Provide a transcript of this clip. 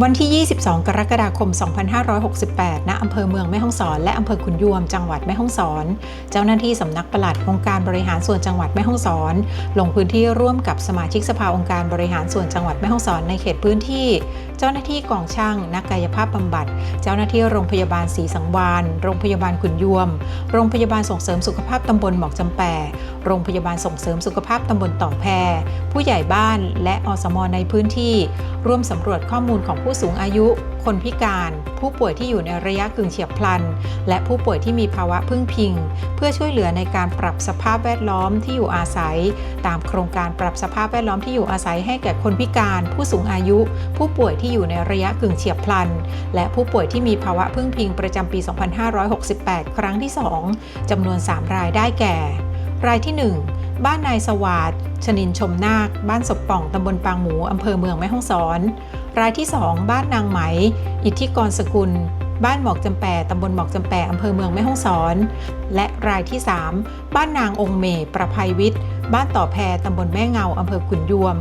วันที่ 22 กรกฎาคม 2568 ณ อำเภอเมืองแม่ฮ่องสอน และอำเภอขุนยวม จังหวัดแม่ฮ่องสอน เจ้าหน้าที่สำนักปลัดองค์การบริหารส่วนจังหวัดแม่ฮ่องสอน ลงพื้นที่ร่วมกับสมาชิกสภาองค์การบริหารส่วนจังหวัดแม่ฮ่องสอนในเขตพื้นที่ เจ้าหน้าที่กองช่าง นักกายภาพบำบัด เจ้าหน้าที่โรงพยาบาลศรีสังวาน โรงพยาบาลขุนยวม โรงพยาบาลส่งเสริมสุขภาพตำบลหมอกจำแปโรงพยาบาลส่งเสริมสุขภาพตำบลต่อแพ ผู้ใหญ่บ้าน และอสมในพื้นที่ ร่วมสำรวจข้อมูลของผู้สูงอายุ คนพิการ ผู้ป่วยที่อยู่ในระยะกึ่งเฉียบพลัน และผู้ป่วยที่มีภาวะพึ่งพิง เพื่อช่วยเหลือในการปรับสภาพแวดล้อมที่อยู่อาศัย ตามโครงการปรับสภาพแวดล้อมที่อยู่อาศัยให้แก่คนพิการ ผู้สูงอายุ ผู้ป่วยที่อยู่ในระยะกึ่งเฉียบพลัน และผู้ป่วยที่มีภาวะพึ่งพิงประจำปี 2568 ครั้งที่ 2จำนวน 3 รายได้แก่ รายที่ 1 บ้านนายสวัสดชนินชมนาค บ้านศพป่องตำบลปางหมูอำเภอเมืองแม่ฮ่องสอน รายที่ 2 บ้านนางไหม อิทธิกรสกุล บ้านหมอกจำแปตำบลหมอกจำแปอำเภอเมืองแม่ฮ่องสอน และรายที่ 3 บ้านนางองค์เม ประภัยวิทย์ บ้านต่อแพตำบลแม่เงาอำเภอขุนยวม